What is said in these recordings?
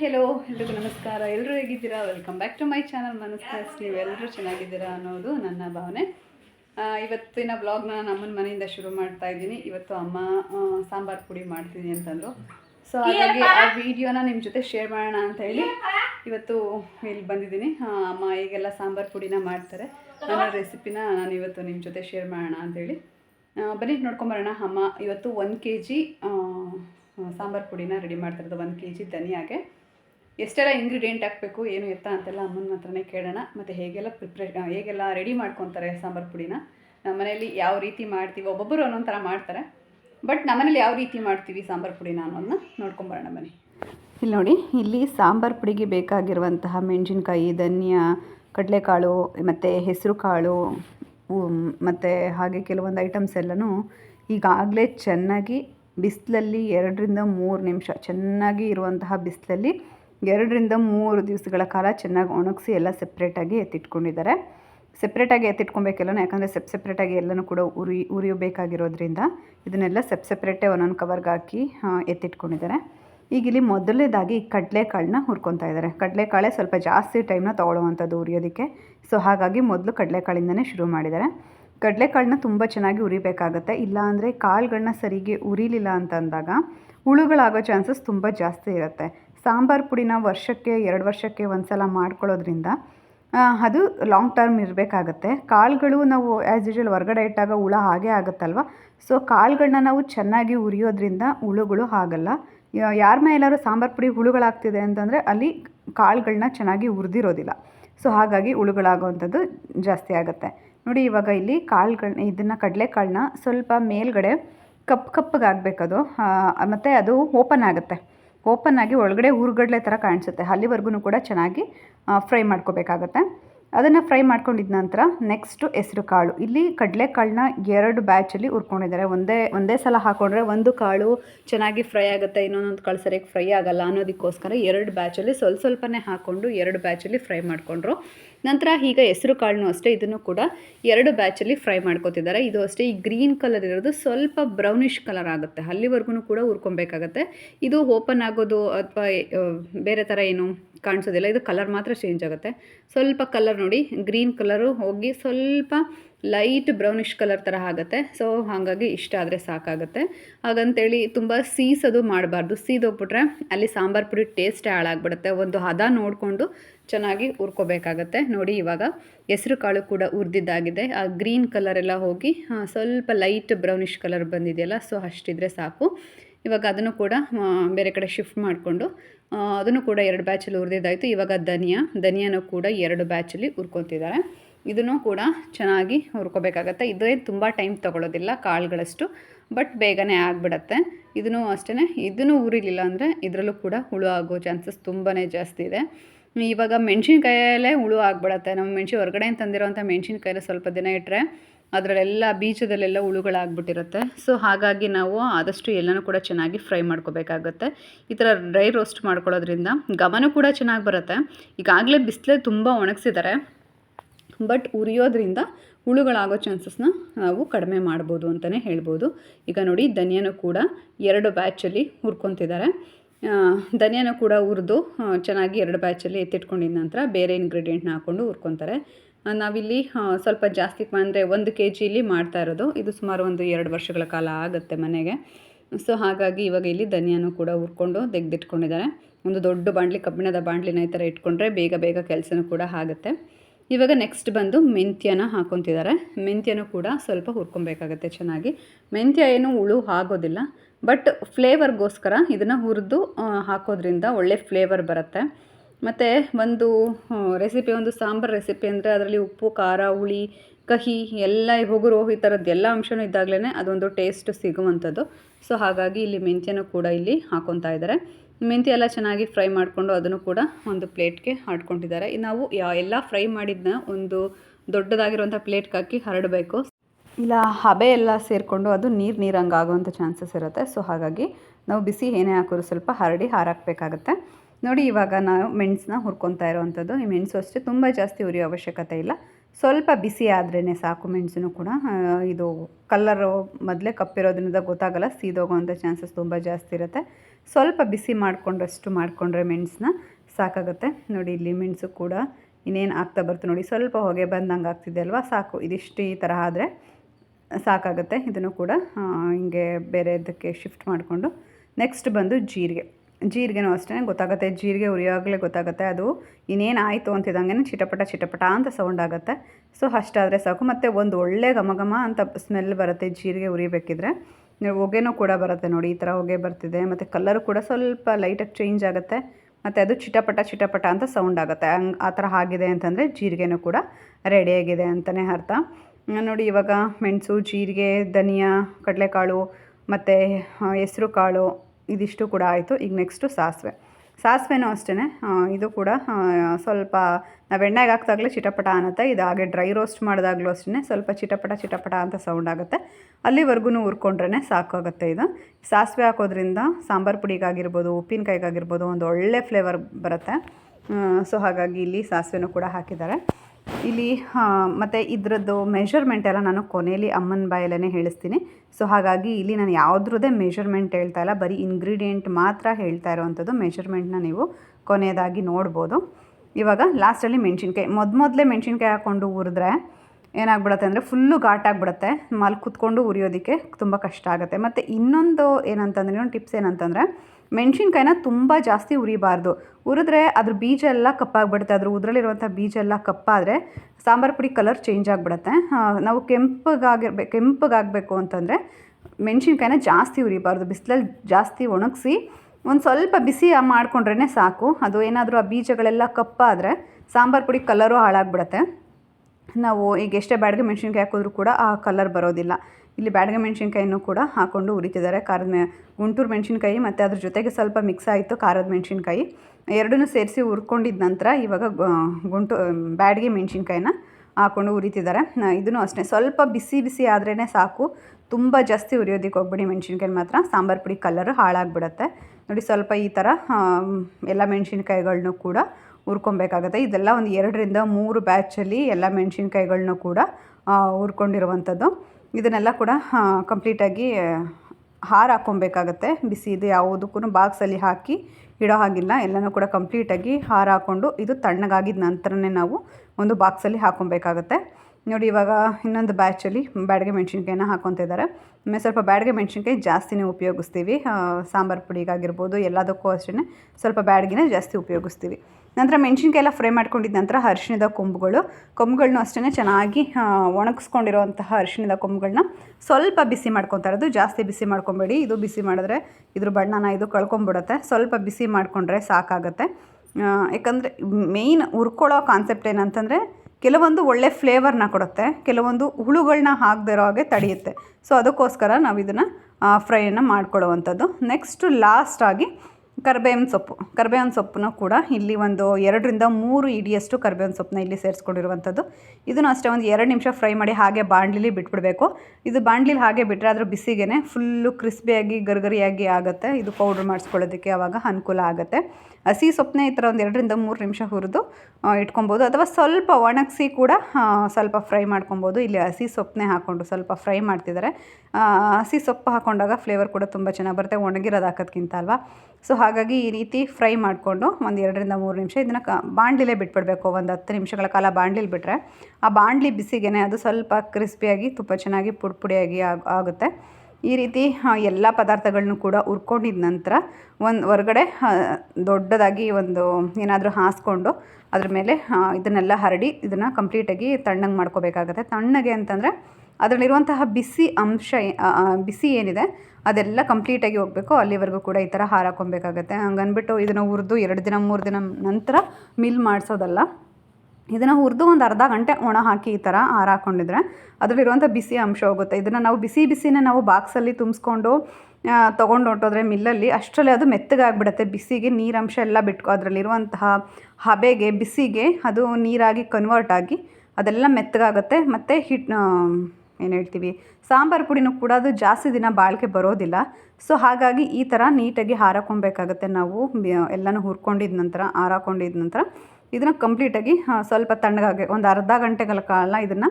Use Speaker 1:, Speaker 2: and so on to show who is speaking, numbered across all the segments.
Speaker 1: Hello, ಎಲ್ರಿಗೂ ನಮಸ್ಕಾರ. ಎಲ್ಲರೂ ಹೇಗಿದ್ದೀರಾ? Welcome back to my channel ಮನಸ್ಕಾಸ್ ನೀವೆಲ್ಲರೂ ಚೆನ್ನಾಗಿದ್ದೀರಾ ಅನ್ನೋದು ನನ್ನ ಭಾವನೆ. ಇವತ್ತಿನ ಬ್ಲಾಗ್ನ ಅಮ್ಮನ ಮನೆಯಿಂದ ಶುರು ಮಾಡ್ತಾ ಇದ್ದೀನಿ. ಇವತ್ತು ಅಮ್ಮ ಸಾಂಬಾರು ಪುಡಿ ಮಾಡ್ತೀನಿ ಅಂತಂದರು. ಸೊ ಹಾಗಾಗಿ ಆ ವಿಡಿಯೋನ ನಿಮ್ಮ ಜೊತೆ ಶೇರ್ ಮಾಡೋಣ ಅಂತ ಹೇಳಿ ಇವತ್ತು ಇಲ್ಲಿ ಬಂದಿದ್ದೀನಿ. ಅಮ್ಮ ಈಗೆಲ್ಲ ಸಾಂಬಾರ್ ಪುಡಿನ ಮಾಡ್ತಾರೆ ನನ್ನ ರೆಸಿಪಿನ ನಾನು ಇವತ್ತು ನಿಮ್ಮ ಜೊತೆ ಶೇರ್ ಮಾಡೋಣ ಅಂತೇಳಿ ಬನ್ನಿ ನೋಡ್ಕೊಂಬರೋಣ ಅಮ್ಮ, ಇವತ್ತು ಒಂದು ಕೆ ಜಿ ಸಾಂಬಾರು ಪುಡಿನ ರೆಡಿ ಮಾಡ್ತಿರೋದು. ಒಂದು ಕೆ ಜಿ ಧನಿಯಾಗೆ. ಎಷ್ಟೆಲ್ಲ ಇಂಗ್ರೀಡಿಯೆಂಟ್ ಹಾಕಬೇಕು, ಏನು ಎತ್ತ ಅಂತೆಲ್ಲ ಅಮ್ಮನ ಹತ್ರನೇ ಕೇಳೋಣ. ಮತ್ತು ಹೇಗೆಲ್ಲ ಪ್ರಿಪ್ರೆ ಹೇಗೆಲ್ಲ ರೆಡಿ ಮಾಡ್ಕೊತಾರೆ ಸಾಂಬಾರು ಪುಡಿನ. ನಮ್ಮ ಮನೆಯಲ್ಲಿ ಯಾವ ರೀತಿ ಮಾಡ್ತೀವಿ, ಒಬ್ಬೊಬ್ಬರು ಒಂದೊಂದು ಥರ ಮಾಡ್ತಾರೆ. ಬಟ್ ನಮ್ಮನೇಲಿ ಯಾವ ರೀತಿ ಮಾಡ್ತೀವಿ ಸಾಂಬಾರು ಪುಡಿನ ಅನ್ನೋದನ್ನ ನೋಡ್ಕೊಂಬರೋಣ ಬನ್ನಿ. ಇಲ್ಲಿ ನೋಡಿ, ಇಲ್ಲಿ ಸಾಂಬಾರು ಪುಡಿಗೆ ಬೇಕಾಗಿರುವಂತಹ ಮೆಣಸಿನ್ಕಾಯಿ, ಧನಿಯಾ, ಕಡಲೆಕಾಳು, ಮತ್ತು ಹೆಸರು ಕಾಳು ಮತ್ತು ಹಾಗೆ ಕೆಲವೊಂದು ಐಟಮ್ಸ್ ಎಲ್ಲನೂ ಈಗಾಗಲೇ ಚೆನ್ನಾಗಿ ಬಿಸಿಲಲ್ಲಿ ಎರಡರಿಂದ ಮೂರು ನಿಮಿಷ ಚೆನ್ನಾಗಿ ಇರುವಂತಹ ಬಿಸಿಲಲ್ಲಿ ಎರಡರಿಂದ ಮೂರು ದಿವಸಗಳ ಕಾಲ ಚೆನ್ನಾಗಿ ಒಣಗಿಸಿ ಎಲ್ಲ ಸೆಪ್ರೇಟಾಗಿ ಎತ್ತಿಟ್ಕೊಂಡಿದ್ದಾರೆ. ಸೆಪ್ರೇಟಾಗಿ ಎತ್ತಿಟ್ಕೊಬೇಕೆಲ್ಲ ಯಾಕಂದರೆ ಸೆಪ್ ಸೆಪ್ರೇಟಾಗಿ ಎಲ್ಲನೂ ಕೂಡ ಉರಿ, ಉರಿಯಬೇಕಾಗಿರೋದ್ರಿಂದ ಇದನ್ನೆಲ್ಲ ಸೆಪ್ ಸೆಪ್ರೇಟೇ ಒಂದೊಂದು ಕವರ್ಗೆ ಹಾಕಿ ಎತ್ತಿಟ್ಕೊಂಡಿದ್ದಾರೆ. ಈಗ ಇಲ್ಲಿ ಮೊದಲನೇದಾಗಿ ಕಡಲೆಕಾಳನ್ನ ಹುರ್ಕೊತಾ ಇದ್ದಾರೆ. ಕಡಲೆಕಾಳೆ ಸ್ವಲ್ಪ ಜಾಸ್ತಿ ಟೈಮ್ನ ತೊಗೊಳ್ಳುವಂಥದ್ದು ಉರಿಯೋದಕ್ಕೆ. ಸೊ ಹಾಗಾಗಿ ಮೊದಲು ಕಡಲೆಕಾಳಿಂದನೇ ಶುರು ಮಾಡಿದ್ದಾರೆ. ಕಡಲೆಕಾಳನ್ನ ತುಂಬ ಚೆನ್ನಾಗಿ ಉರಿಬೇಕಾಗತ್ತೆ. ಇಲ್ಲಾಂದರೆ ಕಾಳುಗಳನ್ನ ಸರಿಗೆ ಉರಿಲಿಲ್ಲ ಅಂತ ಅಂದಾಗ ಹುಳುಗಳಾಗೋ ಚಾನ್ಸಸ್ ತುಂಬ ಜಾಸ್ತಿ ಇರುತ್ತೆ. ಸಾಂಬಾರು ಪುಡಿನ ವರ್ಷಕ್ಕೆ ಎರಡು ವರ್ಷಕ್ಕೆ ಒಂದು ಸಲ ಮಾಡ್ಕೊಳ್ಳೋದ್ರಿಂದ ಅದು ಲಾಂಗ್ ಟರ್ಮ್ ಇರಬೇಕಾಗತ್ತೆ. ಕಾಳುಗಳು ನಾವು ಆ್ಯಸ್ ಯೂಶುವಲ್ ಹೊರಗಡೆ ಇಟ್ಟಾಗ ಹುಳ ಹಾಗೆ ಆಗುತ್ತಲ್ವ? ಸೊ ಕಾಳುಗಳನ್ನ ನಾವು ಚೆನ್ನಾಗಿ ಉರಿಯೋದ್ರಿಂದ ಹುಳುಗಳು ಆಗಲ್ಲ ಯಾರ ಮೇಲಾದ್ರು ಸಾಂಬಾರು ಪುಡಿ ಹುಳುಗಳಾಗ್ತಿದೆ ಅಂತಂದರೆ ಅಲ್ಲಿ ಕಾಳುಗಳನ್ನ ಚೆನ್ನಾಗಿ ಉರಿದಿರೋದಿಲ್ಲ ಸೊ ಹಾಗಾಗಿ ಹುಳುಗಳಾಗೋವಂಥದ್ದು ಜಾಸ್ತಿ ಆಗುತ್ತೆ. ನೋಡಿ ಇವಾಗ ಇಲ್ಲಿ ಕಾಳುಗಳನ್ನ ಇದನ್ನು ಕಡಲೆಕಾಳನ್ನ ಸ್ವಲ್ಪ ಮೇಲ್ಗಡೆ ಕಪ್ಪು ಕಪ್ಪಗಾಗಬೇಕದು ಮತ್ತು ಅದು ಓಪನ್ ಆಗುತ್ತೆ. ಓಪನ್ ಆಗಿ ಒಳಗಡೆ ಊರುಗಡ್ಲೆ ಥರ ಕಾಣಿಸುತ್ತೆ. ಅಲ್ಲಿವರೆಗೂ ಕೂಡ ಚೆನ್ನಾಗಿ ಫ್ರೈ ಮಾಡ್ಕೋಬೇಕಾಗತ್ತೆ. ಅದನ್ನು ಫ್ರೈ ಮಾಡ್ಕೊಂಡಿದ ನಂತರ ನೆಕ್ಸ್ಟು ಹೆಸ್ರು ಕಾಳು. ಇಲ್ಲಿ ಕಡಲೆಕಾಳನ್ನ ಎರಡು ಬ್ಯಾಚಲ್ಲಿ ಹುರ್ಕೊಂಡಿದ್ದಾರೆ. ಒಂದೇ ಒಂದೇ ಸಲ ಹಾಕೊಂಡ್ರೆ ಒಂದು ಕಾಳು ಚೆನ್ನಾಗಿ ಫ್ರೈ ಆಗುತ್ತೆ, ಇನ್ನೊಂದೊಂದು ಕಾಳು ಸರಿಯಾಗಿ ಫ್ರೈ ಆಗಲ್ಲ ಅನ್ನೋದಕ್ಕೋಸ್ಕರ ಎರಡು ಬ್ಯಾಚಲ್ಲಿ ಸ್ವಲ್ಪ ಸ್ವಲ್ಪನೇ ಹಾಕ್ಕೊಂಡು ಎರಡು ಬ್ಯಾಚಲ್ಲಿ ಫ್ರೈ ಮಾಡಿಕೊಂಡ್ರು. ನಂತರ ಈಗ ಹೆಸರು ಕಾಳನ್ನು ಅಷ್ಟೇ ಇದನ್ನು ಕೂಡ ಎರಡು ಬ್ಯಾಚಲ್ಲಿ ಫ್ರೈ ಮಾಡ್ಕೊತಿದ್ದಾರೆ. ಇದು ಅಷ್ಟೇ ಈ ಗ್ರೀನ್ ಕಲರ್ ಇರೋದು. ಸ್ವಲ್ಪ ಬ್ರೌನಿಷ್ ಕಲರ್ ಆಗುತ್ತೆ. ಅಲ್ಲಿವರೆಗೂ ಕೂಡ ಹುರ್ಕೊಬೇಕಾಗತ್ತೆ. ಇದು ಓಪನ್ ಆಗೋದು ಅಥವಾ ಬೇರೆ ಥರ ಏನು? ಕಾಣಿಸೋದಿಲ್ಲ. ಇದು ಕಲರ್ ಮಾತ್ರ ಚೇಂಜ್ ಆಗುತ್ತೆ. ಸ್ವಲ್ಪ ಕಲರ್ ನೋಡಿ ಗ್ರೀನ್ ಕಲರು ಹೋಗಿ ಸ್ವಲ್ಪ ಲೈಟ್ ಬ್ರೌನಿಷ್ ಕಲರ್ ಥರ ಆಗುತ್ತೆ. ಸೊ ಹಾಗಾಗಿ ಇಷ್ಟ ಆದರೆ ಸಾಕಾಗುತ್ತೆ. ಹಾಗಂತೇಳಿ ತುಂಬ ಸೀಸೋದು ಮಾಡಬಾರ್ದು. ಸೀದೋಗ್ಬಿಟ್ರೆ ಅಲ್ಲಿ ಸಾಂಬಾರು ಪುಡಿ ಟೇಸ್ಟೇ ಹಾಳಾಗ್ಬಿಡುತ್ತೆ. ಒಂದು ಹದ ನೋಡಿಕೊಂಡು ಚೆನ್ನಾಗಿ ಹುರ್ಕೋಬೇಕಾಗತ್ತೆ. ನೋಡಿ, ಇವಾಗ ಹೆಸರು ಕಾಳು ಕೂಡ ಹುರಿದಿದ್ದಾಗಿದೆ. ಆ ಗ್ರೀನ್ ಕಲರ್ ಎಲ್ಲ ಹೋಗಿ ಸ್ವಲ್ಪ ಲೈಟ್ ಬ್ರೌನಿಷ್ ಕಲರ್ ಬಂದಿದೆಯಲ್ಲ ಸೊ ಅಷ್ಟಿದ್ರೆ ಸಾಕು. ಇವಾಗ ಅದನ್ನು ಕೂಡ ಬೇರೆ ಕಡೆ ಶಿಫ್ಟ್ ಮಾಡಿಕೊಂಡು ಅದನ್ನು ಕೂಡ ಎರಡು ಬ್ಯಾಚಲ್ಲಿ ಹುರಿದಿದ್ದಾಯಿತು. ಇವಾಗ ಧನಿಯಾ, ಧನಿಯಾನು ಕೂಡ ಎರಡು ಬ್ಯಾಚಲ್ಲಿ ಹುರ್ಕೊತಿದ್ದಾರೆ. ಇದನ್ನು ಕೂಡ ಚೆನ್ನಾಗಿ ಹುರ್ಕೋಬೇಕಾಗತ್ತೆ. ಇದೇ ತುಂಬ ಟೈಮ್ ತೊಗೊಳೋದಿಲ್ಲ ಕಾಳುಗಳಷ್ಟು ಬಟ್ ಬೇಗನೆ ಆಗಿಬಿಡತ್ತೆ. ಇದನ್ನು ಅಷ್ಟೇ ಇದನ್ನು ಉರಿಲಿಲ್ಲ ಅಂದರೆ ಇದರಲ್ಲೂ ಕೂಡ ಹುಳು ಆಗೋ ಚಾನ್ಸಸ್ ತುಂಬಾ ಜಾಸ್ತಿ ಇದೆ. ಇವಾಗ ಮೆಣಸಿನ್ಕಾಯಲ್ಲೇ ಹುಳು ಆಗ್ಬಿಡತ್ತೆ. ನಮ್ಮ ಮೆಣಸಿ ಹೊರಗಡೆ ತಂದಿರೋವಂಥ ಮೆಣಸಿನಕಾಯಲ್ಲೇ ಸ್ವಲ್ಪ ದಿನ ಇಟ್ಟರೆ ಅದರಲ್ಲೆಲ್ಲ ಬೀಜದಲ್ಲೆಲ್ಲ ಹುಳುಗಳಾಗ್ಬಿಟ್ಟಿರುತ್ತೆ. ಸೊ ಹಾಗಾಗಿ ನಾವು ಆದಷ್ಟು ಎಲ್ಲನೂ ಕೂಡ ಚೆನ್ನಾಗಿ ಫ್ರೈ ಮಾಡ್ಕೋಬೇಕಾಗುತ್ತೆ. ಈ ಥರ ಡ್ರೈ ರೋಸ್ಟ್ ಮಾಡ್ಕೊಳ್ಳೋದ್ರಿಂದ ಗಮನ ಕೂಡ ಚೆನ್ನಾಗಿ ಬರುತ್ತೆ. ಈಗಾಗಲೇ ಬಿಸಿಲೇ ತುಂಬ ಒಣಗಿಸಿದ್ದಾರೆ ಬಟ್ ಉರಿಯೋದ್ರಿಂದ ಹುಳುಗಳಾಗೋ ಚಾನ್ಸಸ್ನ ನಾವು ಕಡಿಮೆ ಮಾಡ್ಬೋದು ಅಂತಲೇ ಹೇಳ್ಬೋದು. ಈಗ ನೋಡಿ, ಧನಿಯನೂ ಕೂಡ ಎರಡು ಬ್ಯಾಚಲ್ಲಿ ಹುರ್ಕೊತಿದ್ದಾರೆ ಧನಿಯನ ಕೂಡ ಹುರಿದು ಚೆನ್ನಾಗಿ ಎರಡು ಬ್ಯಾಚಲ್ಲಿ ಎತ್ತಿಟ್ಕೊಂಡಿದ ನಂತರ ಬೇರೆ ಇಂಗ್ರೀಡಿಯೆಂಟ್ನ ಹಾಕ್ಕೊಂಡು ಹುರ್ಕೊತಾರೆ. ನಾವಿಲ್ಲಿ ಸ್ವಲ್ಪ ಜಾಸ್ತಿ ಅಂದರೆ ಒಂದು ಕೆ ಜಿಲಿ ಮಾಡ್ತಾ ಇರೋದು. ಇದು ಸುಮಾರು ಒಂದು ಎರಡು ವರ್ಷಗಳ ಕಾಲ ಆಗುತ್ತೆ ಮನೆಗೆ. ಸೊ, ಹಾಗಾಗಿ ಇವಾಗ ಇಲ್ಲಿ ಧನಿಯಾನು ಕೂಡ ಹುರ್ಕೊಂಡು ತೆಗೆದಿಟ್ಕೊಂಡಿದ್ದಾರೆ. ಒಂದು ದೊಡ್ಡ ಬಾಣಲಿ, ಕಬ್ಬಿಣದ ಬಾಣಲಿನ ಈ ಥರ ಇಟ್ಕೊಂಡ್ರೆ ಬೇಗ ಬೇಗ ಕೆಲಸನೂ ಕೂಡ ಆಗುತ್ತೆ. ಇವಾಗ ನೆಕ್ಸ್ಟ್ ಬಂದು ಮೆಂತ್ಯನ ಹಾಕೊತಿದ್ದಾರೆ. ಮೆಂತ್ಯನು ಕೂಡ ಸ್ವಲ್ಪ ಹುರ್ಕೊಬೇಕಾಗತ್ತೆ ಚೆನ್ನಾಗಿ. ಮೆಂತ್ಯ ಏನು ಹುಳು ಆಗೋದಿಲ್ಲ, ಬಟ್ ಫ್ಲೇವರ್ಗೋಸ್ಕರ ಇದನ್ನು ಹುರಿದು ಹಾಕೋದ್ರಿಂದ ಒಳ್ಳೆ ಫ್ಲೇವರ್ ಬರುತ್ತೆ. ಮತ್ತು ಒಂದು ರೆಸಿಪಿ, ಒಂದು ಸಾಂಬಾರು ರೆಸಿಪಿ ಅಂದರೆ ಅದರಲ್ಲಿ ಉಪ್ಪು, ಖಾರ, ಹುಳಿ, ಕಹಿ, ಎಲ್ಲ ಹೊಗರು ಈ ಥರದ್ದು ಎಲ್ಲ ಅಂಶನೂ ಇದ್ದಾಗಲೇ ಅದೊಂದು ಟೇಸ್ಟ್ ಸಿಗುವಂಥದ್ದು. ಸೊ ಹಾಗಾಗಿ ಇಲ್ಲಿ ಮೆಂತ್ಯನೂ ಕೂಡ ಇಲ್ಲಿ ಹಾಕೊತಾ ಇದ್ದಾರೆ. ಮೆಂತ್ಯ ಎಲ್ಲ ಚೆನ್ನಾಗಿ ಫ್ರೈ ಮಾಡಿಕೊಂಡು ಅದನ್ನು ಕೂಡ ಒಂದು ಪ್ಲೇಟ್ಗೆ ಹಾಡ್ಕೊಂಡಿದ್ದಾರೆ ನಾವು ಯಾ, ಎಲ್ಲ ಫ್ರೈ ಮಾಡಿದ್ದನ್ನ ಒಂದು ದೊಡ್ಡದಾಗಿರುವಂಥ ಪ್ಲೇಟ್ಗೆ ಹಾಕಿ ಹರಡಬೇಕು. ಇಲ್ಲ, ಹಬೆ ಎಲ್ಲ ಸೇರಿಕೊಂಡು ಅದು ನೀರು ನೀರಂಗೆ ಆಗುವಂಥ ಚಾನ್ಸಸ್ ಇರುತ್ತೆ. ಸೊ ಹಾಗಾಗಿ ನಾವು ಬಿಸಿ ಏನೇ ಹಾಕಿದ್ರು ಸ್ವಲ್ಪ ಹರಡಿ ಹಾರಾಕಬೇಕಾಗತ್ತೆ. ನೋಡಿ, ಇವಾಗ ನಾವು ಮೆಣಸನ್ನ ಹುರ್ಕೊತಾ ಇರೋವಂಥದ್ದು. ಈ ಮೆಣಸು ಅಷ್ಟೇ ತುಂಬ ಜಾಸ್ತಿ ಹುರಿಯೋ ಅವಶ್ಯಕತೆ ಇಲ್ಲ. ಸ್ವಲ್ಪ ಬಿಸಿ ಆದ್ರೇ ಸಾಕು ಮೆಣಸನ್ನು ಕೂಡ. ಇದು ಕಲ್ಲರು ಮೊದಲೇ ಕಪ್ಪಿರೋದ್ರಿಂದ ಗೊತ್ತಾಗಲ್ಲ, ಸೀದೋಗೋವಂಥ ಚಾನ್ಸಸ್ ತುಂಬ ಜಾಸ್ತಿ ಇರುತ್ತೆ. ಸ್ವಲ್ಪ ಬಿಸಿ ಮಾಡಿಕೊಂಡಷ್ಟು ಮಾಡಿಕೊಂಡ್ರೆ ಮೆಣಸನ್ನ ಸಾಕಾಗುತ್ತೆ. ನೋಡಿ, ಇಲ್ಲಿ ಮೆಣಸು ಕೂಡ ಇನ್ನೇನು ಆಗ್ತಾ ಬರ್ತು ನೋಡಿ. ಸ್ವಲ್ಪ ಹೊಗೆ ಬಂದಂಗೆ ಆಗ್ತಿದೆ ಅಲ್ವಾ? ಸಾಕು. ಇದಿಷ್ಟು ಈ ಥರ ಆದರೆ ಸಾಕಾಗುತ್ತೆ. ಇದನ್ನು ಕೂಡ ಹಿಂಗೆ ಹಿಂಗೆ ಬೇರೆದಕ್ಕೆ ಶಿಫ್ಟ್ ಮಾಡಿಕೊಂಡು ನೆಕ್ಸ್ಟ್ ಬಂದು ಜೀರಿಗೆ. ಜೀರಿಗೆನೂ ಅಷ್ಟೇ, ಗೊತ್ತಾಗುತ್ತೆ, ಜೀರಿಗೆ ಉರಿಯಾಗಲೇ ಗೊತ್ತಾಗುತ್ತೆ, ಅದು ಇನ್ನೇನು ಆಯಿತು ಅಂತಿದ್ದಂಗೆ ಚಿಟಪಟ ಚಿಟಪಟ ಅಂತ ಸೌಂಡ್ ಆಗುತ್ತೆ. ಸೊ ಅಷ್ಟಾದರೆ ಸಾಕು. ಮತ್ತು ಒಂದು ಒಳ್ಳೆ ಘಮ ಘಮ ಅಂತ ಸ್ಮೆಲ್ ಬರುತ್ತೆ ಜೀರಿಗೆ ಉರಿಬೇಕಿದ್ರೆ. ಹೊಗೆನೂ ಕೂಡ ಬರುತ್ತೆ ನೋಡಿ, ಈ ಥರ ಹೊಗೆ ಬರ್ತಿದೆ. ಮತ್ತು ಕಲರು ಕೂಡ ಸ್ವಲ್ಪ ಲೈಟಾಗಿ ಚೇಂಜ್ ಆಗುತ್ತೆ. ಮತ್ತು ಅದು ಚಿಟಪಟ ಚಿಟಪಟ ಅಂತ ಸೌಂಡ್ ಆಗುತ್ತೆ. ಹಂಗೆ ಆ ಥರ ಆಗಿದೆ ಅಂತಂದರೆ ಜೀರಿಗೆನೂ ಕೂಡ ರೆಡಿಯಾಗಿದೆ ಅಂತಲೇ ಅರ್ಥ. ನೋಡಿ ಇವಾಗ ಮೆಣಸು, ಜೀರಿಗೆ, ಧನಿಯಾ, ಕಡಲೆಕಾಳು, ಮತ್ತು ಹೆಸರು ಕಾಳು ಇದಿಷ್ಟು ಕೂಡ ಆಯಿತು. ಈಗ ನೆಕ್ಸ್ಟು ಸಾಸಿವೆ. ಸಾಸಿವೆನೂ ಅಷ್ಟೇ ಇದು ಕೂಡ ಸ್ವಲ್ಪ ನಾವು ಎಣ್ಣೆಗೆ ಹಾಕ್ದಾಗಲೇ ಚಿಟಪಟ ಅನ್ನತ್ತೆ. ಇದು ಹಾಗೆ ಡ್ರೈ ರೋಸ್ಟ್ ಮಾಡಿದಾಗಲೂ ಅಷ್ಟೇ ಸ್ವಲ್ಪ ಚಿಟಪಟ ಚಿಟಪಟ ಅಂತ ಸೌಂಡ್ ಆಗುತ್ತೆ. ಅಲ್ಲಿವರೆಗೂ ಹುರ್ಕೊಂಡ್ರೆ ಸಾಕಾಗುತ್ತೆ ಇದು. ಸಾಸಿವೆ ಹಾಕೋದ್ರಿಂದ ಸಾಂಬಾರು ಪುಡಿಗಾಗಿರ್ಬೋದು, ಉಪ್ಪಿನಕಾಯಿಗಾಗಿರ್ಬೋದು, ಒಂದು ಒಳ್ಳೆ ಫ್ಲೇವರ್ ಬರುತ್ತೆ. ಸೊ ಹಾಗಾಗಿ ಇಲ್ಲಿ ಸಾಸಿವೆನೂ ಕೂಡ ಹಾಕಿದ್ದಾರೆ. ಇಲ್ಲಿ ಮತ್ತು ಇದರದ್ದು ಮೆಷರ್ಮೆಂಟ್ ಎಲ್ಲ ನಾನು ಕೊನೆಯಲ್ಲಿ ಅಮ್ಮನ ಬಾಯಲ್ಲೇ ಹೇಳಿಸ್ತೀನಿ. ಸೊ ಹಾಗಾಗಿ ಇಲ್ಲಿ ನಾನು ಯಾವುದ್ರದ್ದೇ ಮೆಷರ್ಮೆಂಟ್ ಹೇಳ್ತಾ ಇಲ್ಲ, ಬರೀ ಇಂಗ್ರೀಡಿಯೆಂಟ್ ಮಾತ್ರ ಹೇಳ್ತಾ ಇರೋವಂಥದ್ದು ಮೆಷರ್ಮೆಂಟ್ನ ನೀವು ಕೊನೆಯದಾಗಿ ನೋಡ್ಬೋದು. ಇವಾಗ ಲಾಸ್ಟಲ್ಲಿ ಮೆಣಸಿನ್ಕಾಯಿ, ಮೊದ ಮೊದಲೇ ಮೆಣಸಿನ್ಕಾಯಿ ಹಾಕ್ಕೊಂಡು ಉರಿದ್ರೆ ಏನಾಗ್ಬಿಡುತ್ತೆ ಅಂದರೆ ಫುಲ್ಲು ಘಾಟಾಗ್ಬಿಡುತ್ತೆ ಮಲ್ ಕುತ್ಕೊಂಡು ಉರಿಯೋದಕ್ಕೆ ತುಂಬ ಕಷ್ಟ ಆಗುತ್ತೆ. ಮತ್ತು ಇನ್ನೊಂದು ಏನಂತಂದ್ರೆ, ಇನ್ನೊಂದು ಟಿಪ್ಸ್ ಏನಂತಂದರೆ ಮೆಣಸಿನ್ಕಾಯಿನ ತುಂಬ ಜಾಸ್ತಿ ಉರಿಬಾರ್ದು. ಉರಿದ್ರೆ ಅದ್ರ ಬೀಜ ಎಲ್ಲ ಕಪ್ಪಾಗ್ಬಿಡುತ್ತೆ. ಅದ್ರ ಉದ್ರಲ್ಲಿರುವಂಥ ಬೀಜ ಎಲ್ಲ ಕಪ್ಪಾದರೆ ಸಾಂಬಾರು ಪುಡಿ ಕಲರ್ ಚೇಂಜ್ ಆಗಿಬಿಡುತ್ತೆ. ನಾವು ಕೆಂಪಗಾಗಿರ್ಬೇಕು ಕೆಂಪಗಾಗಬೇಕು ಅಂತಂದರೆ ಮೆಣಸಿನ್ಕಾಯಿನ ಜಾಸ್ತಿ ಉರಿಬಾರ್ದು. ಬಿಸಿಲಲ್ಲಿ ಜಾಸ್ತಿ ಒಣಗಿಸಿ ಒಂದು ಸ್ವಲ್ಪ ಬಿಸಿ ಮಾಡಿಕೊಂಡ್ರೇ ಸಾಕು. ಅದು ಏನಾದರೂ ಆ ಬೀಜಗಳೆಲ್ಲ ಕಪ್ಪಾದರೆ ಸಾಂಬಾರು ಪುಡಿ ಕಲರು ಹಾಳಾಗ್ಬಿಡುತ್ತೆ. ನಾವು ಈಗ ಎಷ್ಟೇ ಬ್ಯಾಡ್ಗೆ ಮೆಣಸಿನ್ಕಾಯಿ ಹಾಕಿದ್ರೂ ಕೂಡ ಆ ಕಲರ್ ಬರೋದಿಲ್ಲ. ಇಲ್ಲಿ ಬ್ಯಾಡಗೆ ಮೆಣಸಿನ್ಕಾಯಿನೂ ಕೂಡ ಹಾಕ್ಕೊಂಡು ಉರಿತಿದ್ದಾರೆ ಖಾರದ ಮೆ ಗುಂಟೂರು ಮೆಣಸಿನ್ಕಾಯಿ ಮತ್ತು ಅದ್ರ ಜೊತೆಗೆ ಸ್ವಲ್ಪ ಮಿಕ್ಸ್ ಆಯಿತು ಖಾರದ ಮೆಣಸಿನಕಾಯಿ. ಎರಡನ್ನೂ ಸೇರಿಸಿ ಹುರ್ಕೊಂಡಿದ್ದ ನಂತರ ಇವಾಗ ಗುಂಟು ಬ್ಯಾಡಗೆ ಮೆಣಸಿನ್ಕಾಯಿನ ಹಾಕ್ಕೊಂಡು ಉರಿತಿದ್ದಾರೆ ಇದನ್ನು ಅಷ್ಟೇ. ಸ್ವಲ್ಪ ಬಿಸಿ ಬಿಸಿ ಆದ್ರೇ ಸಾಕು. ತುಂಬ ಜಾಸ್ತಿ ಉರಿಯೋದಕ್ಕೆ ಹೋಗ್ಬಿಡಿ ಮೆಣಸಿನ್ಕಾಯಿ ಮಾತ್ರ. ಸಾಂಬಾರು ಪುಡಿ ಕಲರ್ ಹಾಳಾಗ್ಬಿಡುತ್ತೆ. ನೋಡಿ ಸ್ವಲ್ಪ ಈ ಥರ ಎಲ್ಲ ಮೆಣಸಿನ್ಕಾಯಿಗಳನ್ನೂ ಕೂಡ ಹುರ್ಕೊಬೇಕಾಗತ್ತೆ. ಇದೆಲ್ಲ ಒಂದು ಎರಡರಿಂದ ಮೂರು ಬ್ಯಾಚಲ್ಲಿ ಎಲ್ಲ ಮೆಣಸಿನ್ಕಾಯಿಗಳ್ನೂ ಕೂಡ ಹುರ್ಕೊಂಡಿರುವಂಥದ್ದು. ಇದನ್ನೆಲ್ಲ ಕೂಡ ಕಂಪ್ಲೀಟಾಗಿ ಹಾರ ಹಾಕ್ಕೊಬೇಕಾಗತ್ತೆ. ಬಿಸಿ ಇದು ಯಾವುದಕ್ಕೂ ಬಾಕ್ಸಲ್ಲಿ ಹಾಕಿ ಇಡೋ ಹಾಗಿಲ್ಲ. ಎಲ್ಲನೂ ಕೂಡ ಕಂಪ್ಲೀಟಾಗಿ ಹಾರ ಹಾಕ್ಕೊಂಡು ಇದು ತಣ್ಣಗಾಗಿದ ನಂತರನೇ ನಾವು ಒಂದು ಬಾಕ್ಸಲ್ಲಿ ಹಾಕ್ಕೊಬೇಕಾಗತ್ತೆ. ನೋಡಿ, ಇವಾಗ ಇನ್ನೊಂದು ಬ್ಯಾಚಲ್ಲಿ ಬ್ಯಾಡಗೆ ಮೆಣಸಿನ್ಕಾಯಿನ ಹಾಕ್ಕೊತಿದ್ದಾರೆ ಆಮೇಲೆ ಸ್ವಲ್ಪ ಬ್ಯಾಡಗೆ ಮೆಣಸಿನ್ಕಾಯಿ ಜಾಸ್ತಿನೇ ಉಪಯೋಗಿಸ್ತೀವಿ. ಸಾಂಬಾರು ಪುಡಿಗಾಗಿರ್ಬೋದು, ಎಲ್ಲದಕ್ಕೂ ಅಷ್ಟೇ ಸ್ವಲ್ಪ ಬ್ಯಾಡಿಗೆನೇ ಜಾಸ್ತಿ ಉಪಯೋಗಿಸ್ತೀವಿ. ನಂತರ ಮೆಣಸಿನ್ಕಾಯಿ ಎಲ್ಲ ಫ್ರೈ ಮಾಡ್ಕೊಂಡಿದ್ದ ನಂತರ ಅರಿಶಿಣದ ಕೊಂಬುಗಳು. ಕೊಂಬುಗಳನ್ನೂ ಅಷ್ಟೇ ಚೆನ್ನಾಗಿ ಒಣಗಿಸ್ಕೊಂಡಿರೋಂತಹ ಅರಿಶಿಣದ ಕೊಂಬುಗಳನ್ನ ಸ್ವಲ್ಪ ಬಿಸಿ ಮಾಡ್ಕೊತಾ ಇರೋದು. ಜಾಸ್ತಿ ಬಿಸಿ ಮಾಡ್ಕೊಬೇಡಿ. ಇದು ಬಿಸಿ ಮಾಡಿದ್ರೆ ಇದ್ರ ಬಣ್ಣನ ಇದು ಕಳ್ಕೊಂಬಿಡುತ್ತೆ. ಸ್ವಲ್ಪ ಬಿಸಿ ಮಾಡಿಕೊಂಡ್ರೆ ಸಾಕಾಗುತ್ತೆ. ಯಾಕಂದರೆ ಮೇಯ್ನ್ ಹುರ್ಕೊಳ್ಳೋ ಕಾನ್ಸೆಪ್ಟ್ ಏನಂತಂದರೆ ಕೆಲವೊಂದು ಒಳ್ಳೆ ಫ್ಲೇವರ್ನ ಕೊಡುತ್ತೆ. ಕೆಲವೊಂದು ಹುಳುಗಳನ್ನ ಹಾಕದಿರೋ ಹಾಗೆ ತಡೆಯುತ್ತೆ. ಸೊ ಅದಕ್ಕೋಸ್ಕರ ನಾವು ಇದನ್ನು ಫ್ರೈಯನ್ನು ಮಾಡ್ಕೊಳ್ಳುವಂಥದ್ದು. ನೆಕ್ಸ್ಟು ಲಾಸ್ಟಾಗಿ ಕರ್ಬೇವಿನ ಸೊಪ್ಪು. ಕರ್ಬೇವಿನ ಸೊಪ್ಪನ್ನು ಕೂಡ ಇಲ್ಲಿ ಒಂದು ಎರಡರಿಂದ ಮೂರು ಇಡಿಯಷ್ಟು ಕರ್ಬೇವಿನ ಸೊಪ್ಪನ್ನ ಇಲ್ಲಿ ಸೇರಿಸ್ಕೊಂಡಿರುವಂಥದ್ದು. ಇದನ್ನು ಅಷ್ಟೇ ಒಂದು ಎರಡು ನಿಮಿಷ ಫ್ರೈ ಮಾಡಿ ಹಾಗೆ ಬಾಣಲಿಲಿ ಬಿಟ್ಬಿಡಬೇಕು. ಇದು ಬಾಣಲಿಲಿ ಹಾಗೆ ಬಿಟ್ಟರೆ ಅದರ ಬಿಸಿಗೇ ಫುಲ್ಲು ಕ್ರಿಸ್ಪಿಯಾಗಿ, ಗರ್ಗರಿಯಾಗಿ ಆಗುತ್ತೆ. ಇದು ಪೌಡ್ರ್ ಮಾಡಿಸ್ಕೊಳ್ಳೋದಕ್ಕೆ ಆವಾಗ ಅನುಕೂಲ ಆಗುತ್ತೆ. ಹಸಿ ಸೊಪ್ಪನ್ನೇ ಈ ಥರ ಒಂದು ಎರಡರಿಂದ ಮೂರು ನಿಮಿಷ ಹುರಿದು ಇಟ್ಕೊಬೋದು. ಅಥವಾ ಸ್ವಲ್ಪ ಒಣಗಿಸಿ ಕೂಡ ಸ್ವಲ್ಪ ಫ್ರೈ ಮಾಡ್ಕೊಬೋದು. ಇಲ್ಲಿ ಹಸಿ ಸೊಪ್ಪನ್ನೇ ಹಾಕ್ಕೊಂಡು ಸ್ವಲ್ಪ ಫ್ರೈ ಮಾಡ್ತಿದ್ದಾರೆ. ಹಸಿ ಸೊಪ್ಪು ಹಾಕೊಂಡಾಗ ಫ್ಲೇವರ್ ಕೂಡ ತುಂಬ ಚೆನ್ನಾಗಿ ಬರುತ್ತೆ. ಒಣಗಿರೋದು ಹಾಕೋದ್ಕಿಂತ ಅಲ್ವಾ? ಸೊ ಹಾಗಾಗಿ ಈ ರೀತಿ ಫ್ರೈ ಮಾಡಿಕೊಂಡು ಒಂದು ಎರಡರಿಂದ ಮೂರು ನಿಮಿಷ ಇದನ್ನು ಕ ಬಾಣಲಿಲೇ ಬಿಟ್ಬಿಡಬೇಕು. ಒಂದು ಹತ್ತು ನಿಮಿಷಗಳ ಕಾಲ ಬಾಣಲಿಲಿ ಬಿಟ್ಟರೆ ಆ ಬಾಣಲಿ ಬಿಸಿಗೆ ಅದು ಸ್ವಲ್ಪ ಕ್ರಿಸ್ಪಿಯಾಗಿ ತುಂಬ ಚೆನ್ನಾಗಿ ಪುಡಿ ಪುಡಿಯಾಗಿ ಆಗುತ್ತೆ. ಈ ರೀತಿ ಎಲ್ಲ ಪದಾರ್ಥಗಳನ್ನು ಕೂಡ ಹುರ್ಕೊಂಡಿದ ನಂತರ ಒಂದು ಹೊರಗಡೆ ದೊಡ್ಡದಾಗಿ ಒಂದು ಏನಾದರೂ ಹಾಸ್ಕೊಂಡು ಅದ್ರ ಮೇಲೆ ಇದನ್ನೆಲ್ಲ ಹರಡಿ ಇದನ್ನು ಕಂಪ್ಲೀಟಾಗಿ ತಣ್ಣಗೆ ಮಾಡ್ಕೋಬೇಕಾಗತ್ತೆ. ತಣ್ಣಗೆ ಅಂತಂದರೆ ಅದರಲ್ಲಿರುವಂತಹ ಬಿಸಿ ಅಂಶ ಬಿಸಿ ಏನಿದೆ, ಅದೆಲ್ಲ ಕಂಪ್ಲೀಟಾಗಿ ಹೋಗಬೇಕು. ಅಲ್ಲಿವರೆಗೂ ಕೂಡ ಈ ಥರ ಹಾರಾಕೊಬೇಕಾಗತ್ತೆ ಹಂಗನ್ಬಿಟ್ಟು ಇದನ್ನು ಹುರಿದು ಎರಡು ದಿನ, ಮೂರು ದಿನ ನಂತರ ಮಿಲ್ ಮಾಡಿಸೋದಲ್ಲ. ಇದನ್ನು ಹುರಿದು ಒಂದು ಅರ್ಧ ಗಂಟೆ ಒಣ ಹಾಕಿ ಈ ಥರ ಹಾರ ಹಾಕ್ಕೊಂಡಿದ್ರೆ ಅದರಲ್ಲಿರುವಂಥ ಬಿಸಿ ಅಂಶ ಹೋಗುತ್ತೆ. ಇದನ್ನು ನಾವು ಬಿಸಿ ಬಿಸಿನೇ ನಾವು ಬಾಕ್ಸಲ್ಲಿ ತುಂಬಿಸ್ಕೊಂಡು ತೊಗೊಂಡು ಹೊಂಟೋದ್ರೆ ಮಿಲ್ಲಲ್ಲಿ ಅಷ್ಟರಲ್ಲಿ ಅದು ಮೆತ್ತಗಾಗ್ಬಿಡುತ್ತೆ ಬಿಸಿಗೆ ನೀರಂಶ ಎಲ್ಲ ಬಿಟ್ಕೊ ಅದರಲ್ಲಿರುವಂತಹ ಹಬೆಗೆ, ಬಿಸಿಗೆ ಅದು ನೀರಾಗಿ ಕನ್ವರ್ಟ್ ಆಗಿ ಅದೆಲ್ಲ ಮೆತ್ತಗಾಗುತ್ತೆ. ಮತ್ತು ಹಿಟ್ ಏನು ಹೇಳ್ತೀವಿ, ಸಾಂಬಾರು ಪುಡಿನೂ ಕೂಡ ಅದು ಜಾಸ್ತಿ ದಿನ ಬಾಳಿಕೆ ಬರೋದಿಲ್ಲ. ಸೊ ಹಾಗಾಗಿ ಈ ಥರ ನೀಟಾಗಿ ಹಾರಾಕೊಬೇಕಾಗತ್ತೆ. ನಾವು ಎಲ್ಲನೂ ಹುರ್ಕೊಂಡಿದ ನಂತರ ಹಾರಾಕೊಂಡಿದ ನಂತರ ಇದನ್ನು ಕಂಪ್ಲೀಟಾಗಿ ಸ್ವಲ್ಪ ತಣ್ಣಗಾಗಿ, ಒಂದು ಅರ್ಧ ಗಂಟೆಗಳ ಕಾಲ ಇದನ್ನು